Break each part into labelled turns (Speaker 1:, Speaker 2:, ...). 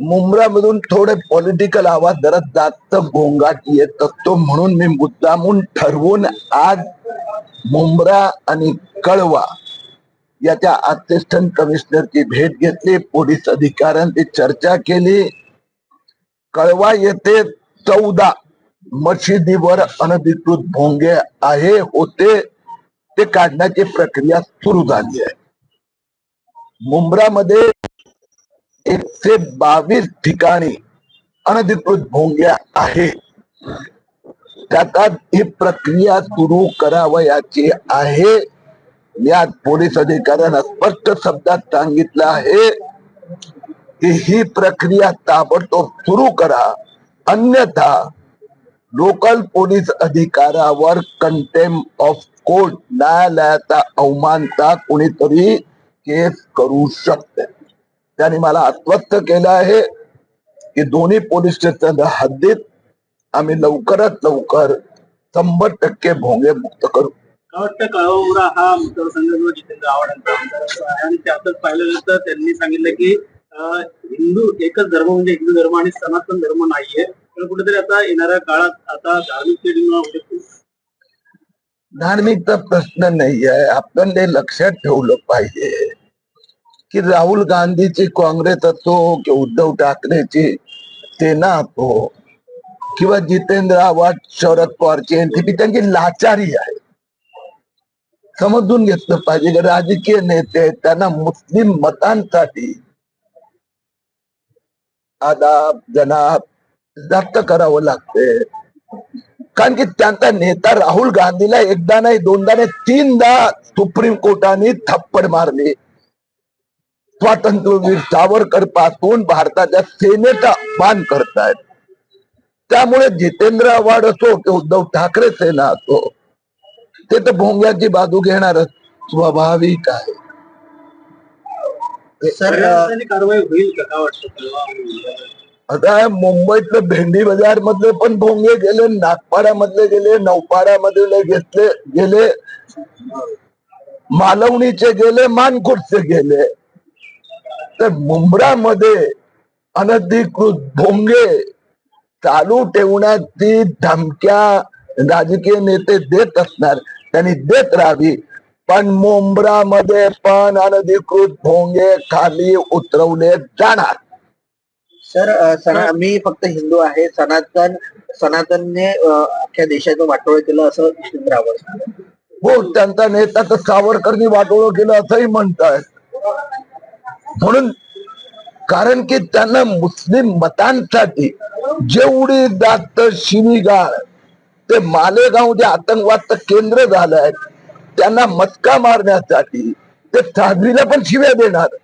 Speaker 1: मुंब्रामधून थोडे पॉलिटिकल आवाज जरा जास्त गोंगाट येत असतो म्हणून मी मुद्दामून ठरवून आज मुंब्रा आणि कळवा याच्या असिस्टंट कमिशनरची भेट घेतली पोलीस अधिकाऱ्यांची चर्चा केली. कळवा येथे चौदा मशिदीवर अनधिकृत भोंगे आहे होते. ते काढण्याची प्रक्रिया सुरू झाली आहे. मुंब्रामध्ये एकशे बावीस ठिकाणी अनधिकृत भोंग्या आहे त्यात ही प्रक्रिया सुरू करावयाची आहे. यात पोलीस अधिकाऱ्यांना स्पष्ट शब्दात सांगितलं आहे की ही प्रक्रिया ताबडतोब सुरू करा. अन्यथा लोकल पोलीस अधिकाऱ्यावर कंटेम ऑफ कोर्ट न्यायालयाचा अवमानता कोणीतरी केस करू शकते. त्यांनी मला आश्वस्त केलं आहे. की दोन्ही पोलीस स्टेशन हद्दीत आम्ही लवकरात लवकर शंभर टक्के भोंगे मुक्त करू.
Speaker 2: कळवमुरा हा मतदारसंघ जितेंद्र आव्हाड आहे. आणि त्यातच पाहिलं तर त्यांनी सांगितलं की हिंदू एकच धर्म म्हणजे हिंदू धर्म आणि सनातन धर्म नाहीये. पण कुठेतरी आता येणाऱ्या काळात आता धार्मिक
Speaker 1: धार्मिकचा प्रश्न नाही आहे आपण ते लक्षात ठेवलं पाहिजे. की राहुल गांधीची काँग्रेस असो की उद्धव ठाकरेची सेना असो हो. किंवा जितेंद्र आव्हाड शरद पवारची एनसीपी त्यांची लाचारी आहे. समजून घेतलं पाहिजे राजकीय नेते त्यांना मुस्लिम मतांसाठी आदाब जनाब जास्त करावं लागते. कारण की त्यांचा नेता राहुल गांधीला एकदा नाही दोनदा नाही तीनदा सुप्रीम कोर्टाने थप्पड मारली. स्वातंत्र्यवीर सावरकरपासून भारताच्या सेनेचा अपमान करतायत? त्यामुळे जितेंद्र आव्हाड असो की उद्धव ठाकरे सेना असो ते तर भोंग्याची बाजू घेणारच स्वाभाविक आहे.
Speaker 2: सर कारवाई होईल का? काय वाटतं कळवा
Speaker 1: आता मुंबईतलं भेंडी बाजार मधले पण भोंगे गेले नागपाडा मधले गेले नौपाडा मधले घेतले गेले मालवणीचे गेले मानकुटचे गेले. तर मुंब्रामध्ये अनधिकृत भोंगे चालू ठेवण्याची धमक्या राजकीय नेते देत असणार. त्यांनी देत राहावी. पण मुंब्रामध्ये पण अनधिकृत भोंगे खाली उतरवले जाणार.
Speaker 3: सर सना मी फक्त हिंदू आहे. सनातन सनातनने अख्ख्या देशाचं वाटोळ केलं असं सांगतात.
Speaker 1: हो त्यांचा नेता तर सावरकरनी वाटोळं केलं असंही म्हणतायत. म्हणून कारण की त्यांना मुस्लिम मतांसाठी जेवढी जास्त शिवीगाळ ते मालेगाव जे आतंकवादचं केंद्र झालंय त्यांना मस्का मारण्यासाठी ते साध्वीला पण शिव्या देणार.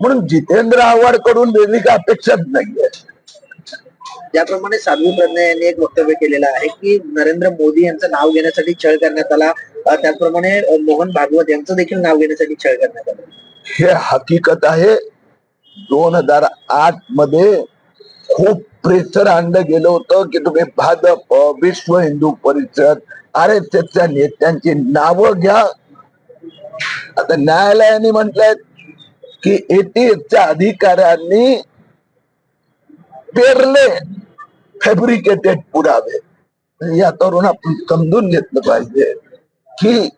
Speaker 1: म्हणून जितेंद्र आव्हाडकडून वेगळी काय अपेक्षाच नाहीये.
Speaker 3: त्याप्रमाणे साध्वी प्रज्ञा यांनी एक वक्तव्य केलेलं आहे की नरेंद्र मोदी यांचं नाव घेण्यासाठी छळ करण्यात आला. त्याचप्रमाणे मोहन भागवत यांचं देखील नाव घेण्यासाठी छळ करण्यात आला.
Speaker 1: हे हकीकत आहे. दोन हजार आठमध्ये खूप प्रेशर आणलं गेलं होतं की तुम्ही भाजप विश्व हिंदू परिषद आर एस एसच्या नेत्यांची नावं घ्या. आता न्यायालयाने म्हटलंय की एटीएसच्या अधिकाऱ्यांनी पेरले फॅब्रिकेटेड पुरावे. या तरुण आपण समजून घेतलं पाहिजे की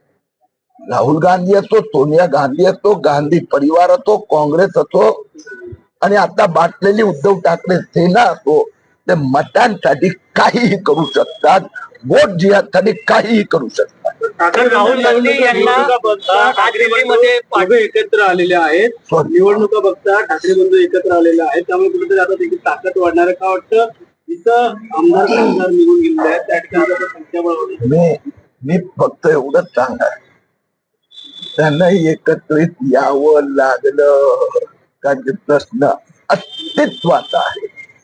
Speaker 1: राहुल गांधी असो सोनिया गांधी असो गांधी परिवार असो काँग्रेस असो आणि आता बाटलेली उद्धव ठाकरे सेना असो ते मतांसाठी काहीही करू शकतात वोट जिहासाठी काहीही करू शकतात
Speaker 2: राहुल गांधी यांना एकत्र आलेले आहेत. निवडणुका बघता ठाकरे बंधू एकत्र आलेले आहेत त्यामुळे कुठेतरी आता देखील ताकद वाढणार आहे का वाटतं इथं आमदार निघून गेलेले आहेत त्या ठिकाणी.
Speaker 1: मी मी फक्त एवढंच सांगणार त्यांना एकत्रित यावं लागलं. का की प्रश्न अस्तित्वाचा आहे.